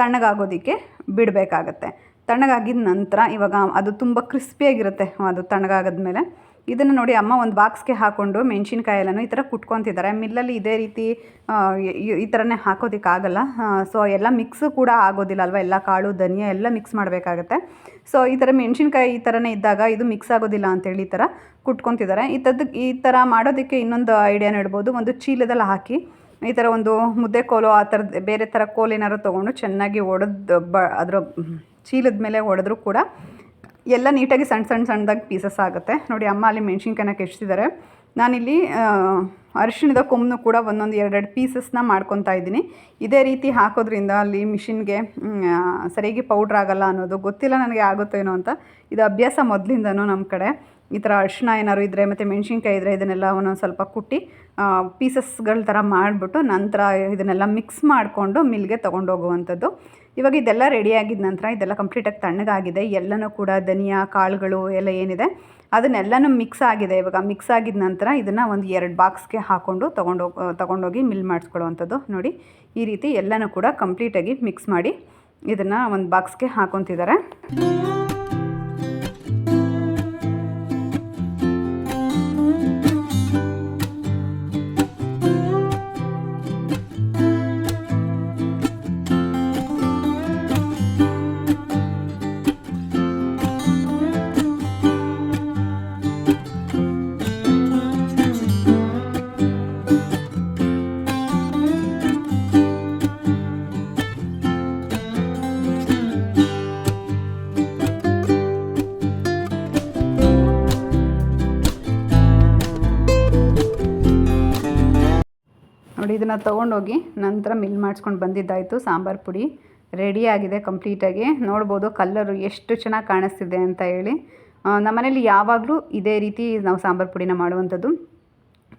Speaker 1: ತಣ್ಣಗಾಗೋದಕ್ಕೆ ಬಿಡಬೇಕಾಗತ್ತೆ. ತಣ್ಣಗಾಗಿದ ನಂತರ ಇವಾಗ ಅದು ತುಂಬ ಕ್ರಿಸ್ಪಿಯಾಗಿರುತ್ತೆ ಅದು ತಣ್ಣಗಾಗದ್ಮೇಲೆ. ಇದನ್ನು ನೋಡಿ ಅಮ್ಮ ಒಂದು ಬಾಕ್ಸ್ಗೆ ಹಾಕ್ಕೊಂಡು ಮೆಣಸಿನ್ಕಾಯಿ ಎಲ್ಲನೂ ಈ ಥರ ಕುಟ್ಕೊತಿದ್ದಾರೆ. ಮಿಲ್ಲಲ್ಲಿ ಇದೇ ರೀತಿ ಈ- ಥರನೇ ಹಾಕೋದಕ್ಕಾಗಲ್ಲ. ಸೊ ಎಲ್ಲ ಮಿಕ್ಸ್ ಕೂಡ ಆಗೋದಿಲ್ಲ ಅಲ್ವಾ ಎಲ್ಲ ಕಾಳು, ಧನಿಯಾ ಎಲ್ಲ ಮಿಕ್ಸ್ ಮಾಡಬೇಕಾಗತ್ತೆ. ಸೊ ಈ ಥರ ಮೆಣಸಿನ್ಕಾಯಿ ಈ ಥರನೇ ಇದ್ದಾಗ ಇದು ಮಿಕ್ಸ್ ಆಗೋದಿಲ್ಲ ಅಂತೇಳಿ ಈ ಥರ ಕುಟ್ಕೊತಿದ್ದಾರೆ. ಈ ಥರದ್ದು ಈ ಥರ ಮಾಡೋದಕ್ಕೆ ಇನ್ನೊಂದು ಐಡಿಯಾ ಹೇಳ್ಬೋದು ಒಂದು ಚೀಲದಲ್ಲಿ ಹಾಕಿ, ಈ ಥರ ಒಂದು ಮುದ್ದೆ ಕೋಲು ಆ ಥರದ ಬೇರೆ ಥರ ಕೋಲು ಏನಾದ್ರು ತೊಗೊಂಡು ಚೆನ್ನಾಗಿ ಒಡೆದು ಬ, ಅದರ ಚೀಲದ ಮೇಲೆ ಒಡೆದ್ರೂ ಕೂಡ ಎಲ್ಲ ನೀಟಾಗಿ ಸಣ್ಣ ಸಣ್ಣ ಸಣ್ಣದಾಗಿ ಪೀಸಸ್ ಆಗುತ್ತೆ. ನೋಡಿ, ಅಮ್ಮ ಅಲ್ಲಿ ಮೆಣಸಿನ್ಕಾಯಿನ ಕೆಚ್ತಿದ್ದಾರೆ ನಾನಿಲ್ಲಿ ಅರಿಶಿಣದ ಕೊಮ್ಮನ್ನು ಕೂಡ ಒಂದೊಂದು ಎರಡೆರಡು ಪೀಸಸ್ನ ಮಾಡ್ಕೊತಾ ಇದ್ದೀನಿ. ಇದೇ ರೀತಿ ಹಾಕೋದ್ರಿಂದ ಅಲ್ಲಿ ಮಿಷಿನ್ಗೆ ಸರಿಯಾಗಿ ಪೌಡ್ರ್ ಆಗೋಲ್ಲ ಅನ್ನೋದು ಗೊತ್ತಿಲ್ಲ ನನಗೆ ಆಗುತ್ತೋ ಏನೋ ಅಂತ. ಇದು ಅಭ್ಯಾಸ ಮೊದಲಿಂದನೂ ನಮ್ಮ ಕಡೆ. ಈ ಥರ ಅರಿಶಿಣ ಏನಾದ್ರು ಇದ್ದರೆ ಮತ್ತು ಮೆಣಸಿನ್ಕಾಯಿ ಇದ್ದರೆ ಇದನ್ನೆಲ್ಲ ಒಂದೊಂದು ಸ್ವಲ್ಪ ಕುಟ್ಟಿ ಪೀಸಸ್ಗಳ ಥರ ಮಾಡಿಬಿಟ್ಟು ನಂತರ ಇದನ್ನೆಲ್ಲ ಮಿಕ್ಸ್ ಮಾಡಿಕೊಂಡು ಮಿಲ್ಗೆ ತೊಗೊಂಡೋಗುವಂಥದ್ದು. ಇವಾಗ ಇದೆಲ್ಲ ರೆಡಿ ಆಗಿದ ನಂತರ, ಇದೆಲ್ಲ ಕಂಪ್ಲೀಟಾಗಿ ತಣ್ಣಗಾಗಿದೆ, ಎಲ್ಲನೂ ಕೂಡ ಧನಿಯಾ, ಕಾಳುಗಳು ಎಲ್ಲ ಏನಿದೆ, ಅದನ್ನೆಲ್ಲನೂ ಮಿಕ್ಸ್ ಆಗಿದೆ. ಇವಾಗ ಮಿಕ್ಸ್ ಆಗಿದ ನಂತರ ಇದನ್ನು ಒಂದು ಎರಡು ಬಾಕ್ಸ್ಗೆ ಹಾಕ್ಕೊಂಡು ತೊಗೊಂಡೋಗಿ ತೊಗೊಂಡೋಗಿ ಮಿಲ್ ಮಾಡಿಸ್ಕೊಳ್ಳುವಂಥದ್ದು ನೋಡಿ. ಈ ರೀತಿ ಎಲ್ಲನೂ ಕೂಡ ಕಂಪ್ಲೀಟಾಗಿ ಮಿಕ್ಸ್ ಮಾಡಿ ಇದನ್ನು ಒಂದು ಬಾಕ್ಸ್ಗೆ ಹಾಕೊತಿದ್ದಾರೆ ನೋಡಿ, ಇದನ್ನು ತೊಗೊಂಡೋಗಿ ನಂತರ ಮಿಲ್ ಮಾಡಿಸ್ಕೊಂಡು ಬಂದಿದ್ದಾಯಿತು, ಸಾಂಬಾರು ಪುಡಿ. ರೆಡಿ ಆಗಿದೆ ಕಂಪ್ಲೀಟಾಗಿ ನೋಡ್ಬೋದು ಕಲ್ಲರು ಎಷ್ಟು ಚೆನ್ನಾಗಿ ಕಾಣಿಸ್ತಿದೆ ಅಂತ ಹೇಳಿ. ನಮ್ಮ ನಮ್ಮನೇಲಿ ಯಾವಾಗಲೂ ಇದೇ ರೀತಿ ನಾವು ಸಾಂಬಾರು ಪುಡಿನ ಮಾಡುವಂಥದ್ದು.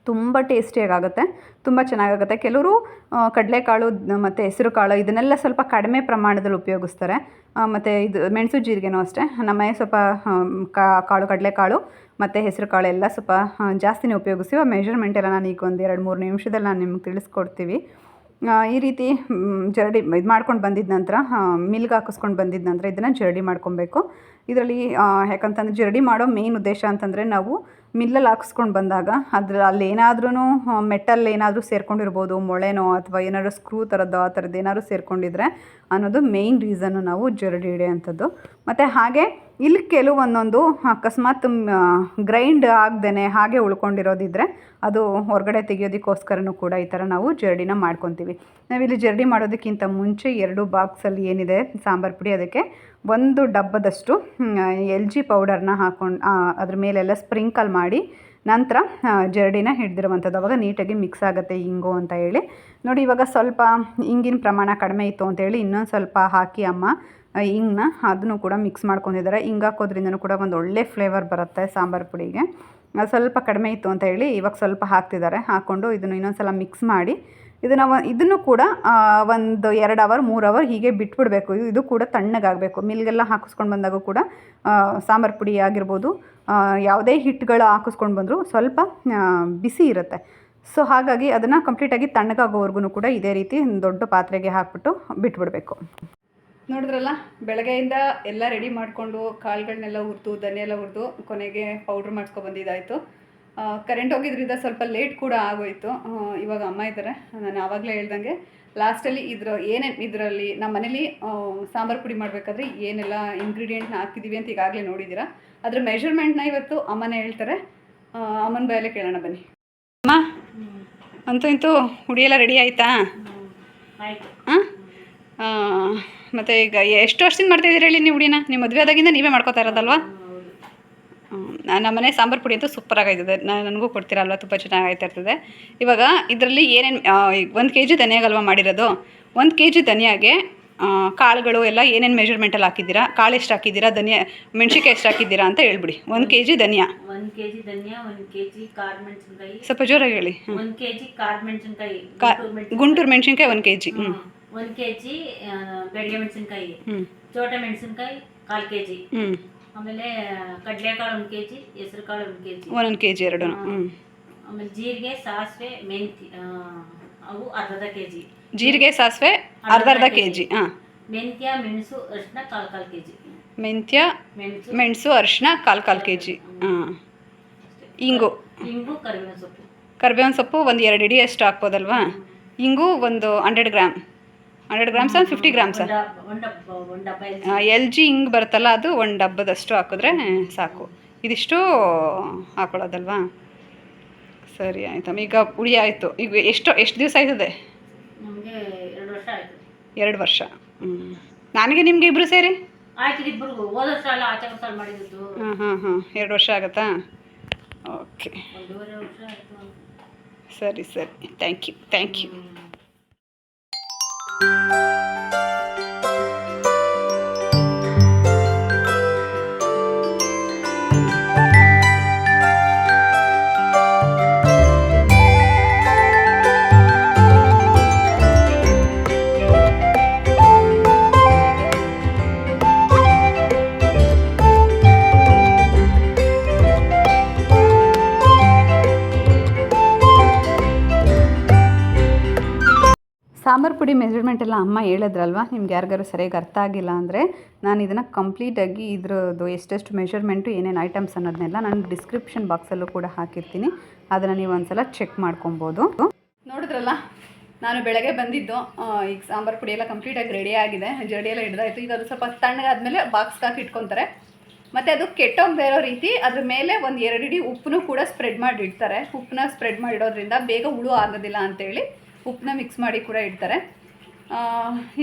Speaker 1: ತುಂಬ ಟೇಸ್ಟಿಯಾಗುತ್ತೆ ತುಂಬ ಚೆನ್ನಾಗಾಗುತ್ತೆ. ಕೆಲವರು ಕಡಲೆಕಾಳು ಮತ್ತು ಹೆಸರು ಕಾಳು ಇದನ್ನೆಲ್ಲ ಸ್ವಲ್ಪ ಕಡಿಮೆ ಪ್ರಮಾಣದಲ್ಲಿ ಉಪಯೋಗಿಸ್ತಾರೆ. ಮತ್ತು ಇದು ಮೆಣಸು ಜೀರಿಗೆನೂ ಅಷ್ಟೇ. ನಮ್ಮನೆ ಸ್ವಲ್ಪ ಕಾಳು, ಕಡಲೆಕಾಳು, ಮತ್ತು ಹೆಸರು ಕಾಳು ಎಲ್ಲ ಸ್ವಲ್ಪ ಜಾಸ್ತಿನೇ ಉಪಯೋಗಿಸ್ತೀವಿ. ಆ ಮೆಷರ್ಮೆಂಟ್ ಎಲ್ಲ ನಾನು ಈಗ ಒಂದು ಎರಡು, ಮೂರು ನಿಮಿಷದಲ್ಲಿ ನಾನು ನಿಮ್ಗೆ ತಿಳಿಸ್ಕೊಡ್ತೀವಿ. ಈ ರೀತಿ ಜರಡಿ ಇದು ಮಾಡ್ಕೊಂಡು ಬಂದಿದ್ದ ನಂತರ ಮಿಲ್ಗೆ ಹಾಕಿಸ್ಕೊಂಡು ಬಂದಿದ್ದ ನಂತರ ಇದನ್ನು ಜರಡಿ ಮಾಡ್ಕೊಬೇಕು. ಇದರಲ್ಲಿ ಯಾಕಂತಂದರೆ ಜರಡಿ ಮಾಡೋ ಮೇನ್ ಉದ್ದೇಶ ಅಂತಂದರೆ ನಾವು ಮಿಲ್ಲಲ್ಲಿ ಹಾಕಿಸ್ಕೊಂಡು ಬಂದಾಗ ಅದ್ರ ಅಲ್ಲಿ ಏನಾದ್ರೂ ಮೆಟಲ್ ಏನಾದರೂ ಸೇರ್ಕೊಂಡಿರ್ಬೋದು, ಮೊಳೆನೋ ಅಥವಾ ಏನಾದರೂ ಸ್ಕ್ರೂ ಥರದ್ದೋ ಆ ಥರದ್ದು ಏನಾದರೂ ಸೇರ್ಕೊಂಡಿದ್ರೆ ಅನ್ನೋದು ಮೇಯ್ನ್ ರೀಸನ್ನು ನಾವು ಜರಡಿ ಹಿಡಿಯೋಂಥದ್ದು. ಮತ್ತು ಹಾಗೆ ಇಲ್ಲಿ ಕೆಲವೊಂದೊಂದು ಅಕಸ್ಮಾತ್ ಗ್ರೈಂಡ್ ಆಗ್ದೇ ಹಾಗೆ ಉಳ್ಕೊಂಡಿರೋದಿದ್ರೆ ಅದು ಹೊರಗಡೆ ತೆಗಿಯೋದಕ್ಕೋಸ್ಕರನೂ ಕೂಡ ಈ ಥರ ನಾವು ಜರಡಿನ ಮಾಡ್ಕೊತೀವಿ. ನಾವಿಲ್ಲಿ ಜರಡಿ ಮಾಡೋದಕ್ಕಿಂತ ಮುಂಚೆ ಎರಡು ಬಾಕ್ಸಲ್ಲಿ ಏನಿದೆ, ಸಾಂಬಾರು ಪುಡಿ, ಅದಕ್ಕೆ ಒಂದು ಡಬ್ಬದಷ್ಟು ಎಲ್ ಜಿ ಪೌಡರ್ನ ಹಾಕೊಂಡು ಅದ್ರ ಮೇಲೆಲ್ಲ ಸ್ಪ್ರಿಂಕಲ್ ಮಾಡಿ ನಂತರ ಜರಡಿನ ಹಿಡ್ದಿರುವಂಥದ್ದು. ಅವಾಗ ನೀಟಾಗಿ ಮಿಕ್ಸ್ ಆಗುತ್ತೆ ಹಿಂಗು ಅಂತ ಹೇಳಿ. ನೋಡಿ, ಇವಾಗ ಸ್ವಲ್ಪ ಇಂಗಿನ ಪ್ರಮಾಣ ಕಡಿಮೆ ಇತ್ತು ಅಂತೇಳಿ ಇನ್ನೊಂದು ಸ್ವಲ್ಪ ಹಾಕಿ ಅಮ್ಮ ಇಂಗನ್ನ ಅದನ್ನು ಕೂಡ ಮಿಕ್ಸ್ ಮಾಡ್ಕೊಂಡಿದ್ದಾರೆ. ಹಿಂಗೆ ಹಾಕೋದ್ರಿಂದನೂ ಕೂಡ ಒಂದು ಒಳ್ಳೆ ಫ್ಲೇವರ್ ಬರುತ್ತೆ ಸಾಂಬಾರು ಪುಡಿಗೆ. ಸ್ವಲ್ಪ ಕಡಿಮೆ ಇತ್ತು ಅಂತ ಹೇಳಿ ಇವಾಗ ಸ್ವಲ್ಪ ಹಾಕ್ತಿದ್ದಾರೆ. ಹಾಕ್ಕೊಂಡು ಇದನ್ನು ಇನ್ನೊಂದು ಸಲ ಮಿಕ್ಸ್ ಮಾಡಿ ಇದನ್ನು ಇದನ್ನು ಕೂಡ ಒಂದು ಎರಡು ಅವರ್ ಮೂರು ಅವರ್ ಹೀಗೆ ಬಿಟ್ಬಿಡಬೇಕು. ಇದು ಕೂಡ ತಣ್ಣಗಾಗಬೇಕು. ಮಿಲ್ಗೆಲ್ಲ ಹಾಕಿಸ್ಕೊಂಡು ಬಂದಾಗ ಕೂಡ ಸಾಂಬಾರು ಪುಡಿ ಆಗಿರ್ಬೋದು ಯಾವುದೇ ಹಿಟ್ಟುಗಳು ಹಾಕಿಸ್ಕೊಂಡು ಬಂದರೂ ಸ್ವಲ್ಪ ಬಿಸಿ ಇರುತ್ತೆ. ಸೊ ಹಾಗಾಗಿ ಅದನ್ನು ಕಂಪ್ಲೀಟಾಗಿ ತಣ್ಣಗಾಗೋವರೆಗೂ ಕೂಡ ಇದೇ ರೀತಿ ದೊಡ್ಡ ಪಾತ್ರೆಗೆ ಹಾಕ್ಬಿಟ್ಟು ಬಿಟ್ಬಿಡಬೇಕು. ನೋಡಿದ್ರಲ್ಲ ಬೆಳಗ್ಗೆಯಿಂದ ಎಲ್ಲ ರೆಡಿ ಮಾಡಿಕೊಂಡು ಕಾಳುಗಳನ್ನೆಲ್ಲ ಹುರಿದು ಧನಿಯ ಎಲ್ಲ ಹುರಿದು ಕೊನೆಗೆ ಪೌಡ್ರ್ ಮಾಡಿಸ್ಕೊ ಬಂದಿದ್ದಾಯಿತು. ಕರೆಂಟ್ ಹೋಗಿದ್ರಿಂದ ಸ್ವಲ್ಪ ಲೇಟ್ ಕೂಡ ಆಗೋಯಿತು. ಇವಾಗ ಅಮ್ಮ ಇದ್ದಾರೆ ನಾನು ಆವಾಗಲೇ ಹೇಳ್ದಂಗೆ ಲಾಸ್ಟಲ್ಲಿ ಇದ್ರ ಏನೇನು ಇದರಲ್ಲಿ ನಮ್ಮ ಮನೇಲಿ ಸಾಂಬಾರು ಪುಡಿ ಮಾಡಬೇಕಾದ್ರೆ ಏನೆಲ್ಲ ಇಂಗ್ರೀಡಿಯೆಂಟ್ನ ಹಾಕಿದ್ದೀವಿ ಅಂತ ಈಗಾಗಲೇ ನೋಡಿದ್ದೀರಾ ಅದರ ಮೆಷರ್ಮೆಂಟ್ನ ಇವತ್ತು ಅಮ್ಮನೇ ಹೇಳ್ತಾರೆ. ಅಮ್ಮನ ಬಾಯಲ್ಲೇ ಕೇಳೋಣ ಬನ್ನಿ. ಅಮ್ಮ ಅಂತೂ ಇಂತೂ ಹುಡಿಯೆಲ್ಲ ರೆಡಿ ಆಯಿತಾ?
Speaker 2: ಆಯ್ತು.
Speaker 1: ಹಾಂ ಮತ್ತು ಈಗ ಎಷ್ಟು ವರ್ಷದಿಂದ ಮಾಡ್ತಾಯಿದ್ದೀರಿ ಹೇಳಿ ನೀವು ಹುಡಿನ ನಿಮ್ಮ ಮದುವೆ ಆದಾಗಿಂದ ನೀವೇ ಮಾಡ್ಕೋತಾ ಇರೋದಲ್ವಾ? ನಮ್ಮ ಮನೆ ಸಾಂಬಾರು ಪುಡಿ ಅಂತೂ ಸೂಪರ್ ಆಗಿದೆ ನಾನು ನನಗೂ ಕೊಡ್ತೀರಲ್ವ? ತುಂಬ ಚೆನ್ನಾಗಿ ಆಯ್ತಾ ಇರ್ತದೆ. ಇವಾಗ ಇದರಲ್ಲಿ ಏನೇನು ಒಂದು ಕೆ ಜಿ ಧನಿಯಾಗಲ್ವ ಮಾಡಿರೋದು? ಒಂದು ಕೆ ಜಿ ಧನಿಯಾಗೆ ಕಾಳುಗಳು ಎಲ್ಲ ಏನೇನು ಮೆಜರ್ಮೆಂಟಲ್ಲಿ ಹಾಕಿದ್ದೀರಾ? ಕಾಳು ಎಷ್ಟು ಹಾಕಿದ್ದೀರಾ? ಧನಿಯಾ ಮೆಣ್ಸಿನ್ಕಾಯಿ ಎಷ್ಟು ಹಾಕಿದ್ದೀರಾ ಅಂತ ಹೇಳ್ಬಿಡಿ. ಒಂದು ಕೆ ಜಿ ಧನಿಯಾ.
Speaker 2: ಒಂದು ಕೆ ಜಿ ಧನಿಯಾ ಒಂದು ಕೆ ಜಿ ಕಾಳು ಮೆಣಸಿನ್ಕಾಯಿ.
Speaker 1: ಸ್ವಲ್ಪ ಜೋರಾಗಿ ಹೇಳಿ.
Speaker 2: ಒಂದು ಕೆಜಿ ಜಿ ಮೆಣಸಿನ್ಕಾಯಿ.
Speaker 1: ಕಾ ಗುಂಟೂರು ಮೆಣಸಿನ್ಕಾಯಿ. ಒಂದು ಕೆ ಜಿ ಹ್ಞೂ
Speaker 2: ಒಂದ್ ಕೆಜಿ ಬೆಳಗ್ಗೆ ಮೆಣಸಿನ್ಕಾಯಿ. ಚೋಟ ಮೆಣಸಿನ್ಕಾಯಿ ಕಾಲ್ ಕೆಜಿ
Speaker 1: ಹ್ಞೂ
Speaker 2: ಆಮೇಲೆ ಕಡಲೆಕಾಳು ಕೆ ಕೆಜಿ ಹೆಸರು ಕಾಳು ಒಂದ್ ಕೆಜಿ
Speaker 1: ಒಂದೊಂದು ಕೆ ಜಿ ಎರಡು
Speaker 2: ಆಮೇಲೆ ಜೀರಿಗೆ ಸಾಸಿವೆ ಮೆಂತಿ ಅವು ಅರ್ಧ ಕೆಜಿ
Speaker 1: ಜೀರಿಗೆ ಸಾಸಿವೆ ಅರ್ಧ ಅರ್ಧ ಕೆ ಜಿ ಹಾಂ.
Speaker 2: ಮೆಂತ್ಯ ಮೆಣಸು ಅರಿಶಿನ ಕಾಲು ಕಾಲ್ ಕೆಜಿ
Speaker 1: ಮೆಂತ್ಯ
Speaker 2: ಮೆಣಸು.
Speaker 1: ಮೆಣಸು ಅರಿಶಿನ ಕಾಲು ಕಾಲು ಕೆ ಜಿ ಹಾಂ. ಇಂಗು.
Speaker 2: ಇಂಗು ಕರಿಬೇವಿನ ಸೊಪ್ಪು.
Speaker 1: ಕರಿಬೇವಿನ ಸೊಪ್ಪು ಒಂದು ಎರಡು ಇಡಿ ಅಷ್ಟು ಹಾಕ್ಬೋದಲ್ವಾ? ಇಂಗು ಒಂದು ಹಂಡ್ರೆಡ್ ಗ್ರಾಮ್. ಹಂಡ್ರೆಡ್ ಗ್ರಾಮ್ಸ್ ಒಂದು ಫಿಫ್ಟಿ ಗ್ರಾಮ್ಸ್ ಎಲ್ ಜಿ ಹಿಂಗೆ ಬರುತ್ತಲ್ಲ ಅದು ಒಂದು ಡಬ್ಬದಷ್ಟು ಹಾಕಿದ್ರೆ ಸಾಕು. ಇದಿಷ್ಟು ಹಾಕೊಳ್ಳೋದಲ್ವಾ? ಸರಿ ಆಯ್ತಮ್ಮ ಈಗ ಪುಡಿ ಆಯಿತು. ಈಗ ಎಷ್ಟು ಎಷ್ಟು ದಿವಸ ಆಯ್ತದೆ?
Speaker 2: ಎರಡು ವರ್ಷ
Speaker 1: ಹ್ಞೂ ನನಗೆ ನಿಮಗೆ ಇಬ್ಬರು ಸೇರಿ? ಹಾಂ ಹಾಂ ಹಾಂ. ಎರಡು ವರ್ಷ ಆಗುತ್ತಾ? ಓಕೆ. ಸರಿ ಸರಿ. Thank you thank you Música sambar ಪುಡಿ ಮೆಜರ್ಮೆಂಟ್ ಎಲ್ಲ ಅಮ್ಮ ಹೇಳಿದ್ರಲ್ವ? ನಿಮ್ಗೆ ಯಾರಿಗಾರು ಸರಿಯಾಗಿ ಅರ್ಥ ಆಗಿಲ್ಲ ಅಂದರೆ ನಾನು ಇದನ್ನು ಕಂಪ್ಲೀಟಾಗಿ ಇದ್ರದ್ದು ಎಷ್ಟೆಷ್ಟು ಮೆಷರ್ಮೆಂಟು ಏನೇನು ಐಟಮ್ಸ್ ಅನ್ನೋದನ್ನೆಲ್ಲ ನಾನು ಡಿಸ್ಕ್ರಿಪ್ಷನ್ ಬಾಕ್ಸಲ್ಲೂ ಕೂಡ ಹಾಕಿರ್ತೀನಿ. ಅದನ್ನು ನೀವು ಒಂದ್ಸಲ ಚೆಕ್ ಮಾಡ್ಕೊಬೋದು. ನೋಡಿದ್ರಲ್ಲ, ನಾನು ಬೆಳಗ್ಗೆ ಬಂದಿದ್ದು ಈಗ ಸಾಂಬಾರು ಪುಡಿ ಎಲ್ಲ ಕಂಪ್ಲೀಟಾಗಿ ರೆಡಿ ಆಗಿದೆ. ಜಡಿ ಎಲ್ಲ ಹಿಡ್ದಾಯ್ತು. ಈಗ ಅದು ಸ್ವಲ್ಪ ತಣ್ಣಗಾದ್ಮೇಲೆ ಬಾಕ್ಸ್ಗೆ ಹಾಕಿ ಇಟ್ಕೊತಾರೆ. ಮತ್ತು ಅದು ಕೆಟ್ಟೋಗದೇ ಇರೋ ರೀತಿ ಅದ್ರ ಮೇಲೆ ಒಂದು ಎರಡು ಇಡಿ ಉಪ್ಪನ್ನು ಕೂಡ ಸ್ಪ್ರೆಡ್ ಮಾಡಿ ಇಡ್ತಾರೆ. ಉಪ್ಪನ್ನ ಸ್ಪ್ರೆಡ್ ಮಾಡಿಡೋದ್ರಿಂದ ಬೇಗ ಹುಳು ಆಗೋದಿಲ್ಲ ಅಂತೇಳಿ. ಉಪ್ಪನ್ನ ಮಿಕ್ಸ್ ಮಾಡಿ ಕೂಡ ಇಡ್ತಾರೆ.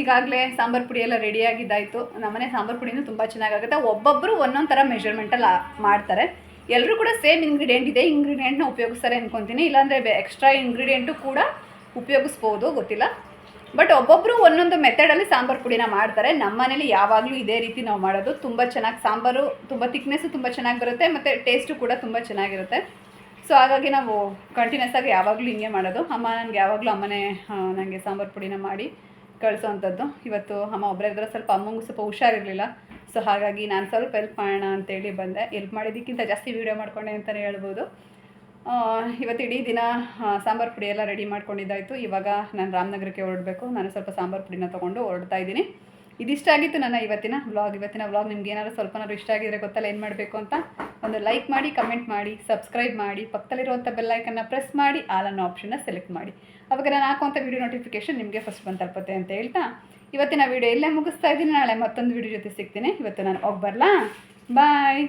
Speaker 1: ಈಗಾಗಲೇ ಸಾಂಬಾರು ಪುಡಿ ಎಲ್ಲ ರೆಡಿಯಾಗಿದ್ದಾಯಿತು ನಮ್ಮನೆ ಸಾಂಬಾರು ಪುಡಿನೂ ತುಂಬ ಚೆನ್ನಾಗಾಗುತ್ತೆ. ಒಬ್ಬೊಬ್ಬರು ಒಂದೊಂದು ಥರ ಮೆಷರ್ಮೆಂಟಲ್ಲಿ ಮಾಡ್ತಾರೆ. ಎಲ್ಲರೂ ಕೂಡ ಸೇಮ್ ಇಂಗ್ರೀಡಿಯೆಂಟ್ ಇದೆ ಇಂಗ್ರೀಡಿಯೆಂಟ್ನ ಉಪಯೋಗಿಸ್ತಾರೆ ಅಂದ್ಕೊತೀನಿ ಇಲ್ಲಾಂದರೆ ಎಕ್ಸ್ಟ್ರಾ ಇಂಗ್ರೀಡಿಯೆಂಟು ಕೂಡ ಉಪಯೋಗಿಸ್ಬೋದು, ಗೊತ್ತಿಲ್ಲ. ಬಟ್ ಒಬ್ಬೊಬ್ಬರು ಒಂದೊಂದು ಮೆಥಡಲ್ಲಿ ಸಾಂಬಾರು ಪುಡಿನ ಮಾಡ್ತಾರೆ. ನಮ್ಮ ಮನೇಲಿ ಯಾವಾಗಲೂ ಇದೇ ರೀತಿ ನಾವು ಮಾಡೋದು. ತುಂಬ ಚೆನ್ನಾಗಿ ಸಾಂಬಾರು, ತುಂಬ ತಿಕ್ನೆಸ್ಸು ತುಂಬ ಚೆನ್ನಾಗಿ ಬರುತ್ತೆ, ಮತ್ತು ಟೇಸ್ಟು ಕೂಡ ತುಂಬ ಚೆನ್ನಾಗಿರುತ್ತೆ. ಸೊ ಹಾಗಾಗಿ ನಾವು ಕಂಟಿನ್ಯೂಸ್ ಆಗಿ ಯಾವಾಗಲೂ ಹಿಂಗೆ ಮಾಡೋದು. ಅಮ್ಮ ನನಗೆ ಯಾವಾಗಲೂ ಅಮ್ಮನೇ ನನಗೆ ಸಾಂಬಾರು ಪುಡಿನ ಮಾಡಿ ಕಳಿಸೋವಂಥದ್ದು ಇವತ್ತು ಅಮ್ಮ ಒಬ್ಬರೇ ಇದ್ರೆ ಸ್ವಲ್ಪ ಅಮ್ಮಂಗೆ ಸ್ವಲ್ಪ ಹುಷಾರಿರಲಿಲ್ಲ. ಸೊ ಹಾಗಾಗಿ ನಾನು ಸ್ವಲ್ಪ ಹೆಲ್ಪ್ ಮಾಡೋಣ ಅಂತೇಳಿ ಬಂದೆ. ಹೆಲ್ಪ್ ಮಾಡಿದ್ದಕ್ಕಿಂತ ಜಾಸ್ತಿ ವೀಡಿಯೋ ಮಾಡ್ಕೊಂಡೆ ಅಂತಲೇ ಹೇಳ್ಬೋದು. ಇವತ್ತು ಇಡೀ ದಿನ ಸಾಂಬಾರು ಪುಡಿ ಎಲ್ಲ ರೆಡಿ ಮಾಡ್ಕೊಂಡಿದ್ದಾಯಿತು. ಇವಾಗ ನಾನು ರಾಮನಗರಕ್ಕೆ ಹೊರಡಬೇಕು. ನಾನು ಸ್ವಲ್ಪ ಸಾಂಬಾರು ಪುಡಿನ ತೊಗೊಂಡು ಹೊರಡ್ತಾ ಇದ್ದೀನಿ. ಇದಿಷ್ಟ ಆಗಿತ್ತು ನನ್ನ ಇವತ್ತಿನ ವ್ಲಾಗ್ ಇವತ್ತಿನ ವ್ಲಾಗ್ ನಿಮ್ಗೆ ಏನಾದ್ರು ಸ್ವಲ್ಪನಾದ್ರು ಇಷ್ಟ ಆಗಿದ್ರೆ ಗೊತ್ತಲ್ಲ ಏನು ಮಾಡಬೇಕು ಅಂತ, ಒಂದು ಲೈಕ್ ಮಾಡಿ ಕಮೆಂಟ್ ಮಾಡಿ ಸಬ್ಸ್ಕ್ರೈಬ್ ಮಾಡಿ ಪಕ್ಕದಲ್ಲಿರುವಂಥ ಬೆಲ್ಲೈಕನ್ನು ಪ್ರೆಸ್ ಮಾಡಿ ಆಲ್ ಅನ್ನೋ ಆಪ್ಷನ್ನ ಸೆಲೆಕ್ಟ್ ಮಾಡಿ. ಅವಾಗ ನಾನು ಹಾಕುವಂಥ ವೀಡಿಯೋ ನೋಟಿಫಿಕೇಶನ್ ನಿಮಗೆ ಫಸ್ಟ್ ಬಂದು ತಲುಪುತ್ತೆ ಅಂತ ಹೇಳ್ತಾ, ಇವತ್ತಿನ ವೀಡಿಯೋ ಇಲ್ಲೇ ಮುಗಿಸ್ತಾ ಇದ್ದೀನಿ. ನಾಳೆ ಮತ್ತೊಂದು ವೀಡಿಯೋ ಜೊತೆ ಸಿಗ್ತೀನಿ. ಇವತ್ತು ನಾನು ಹೋಗಿ ಬರಲಾ? ಬಾಯ್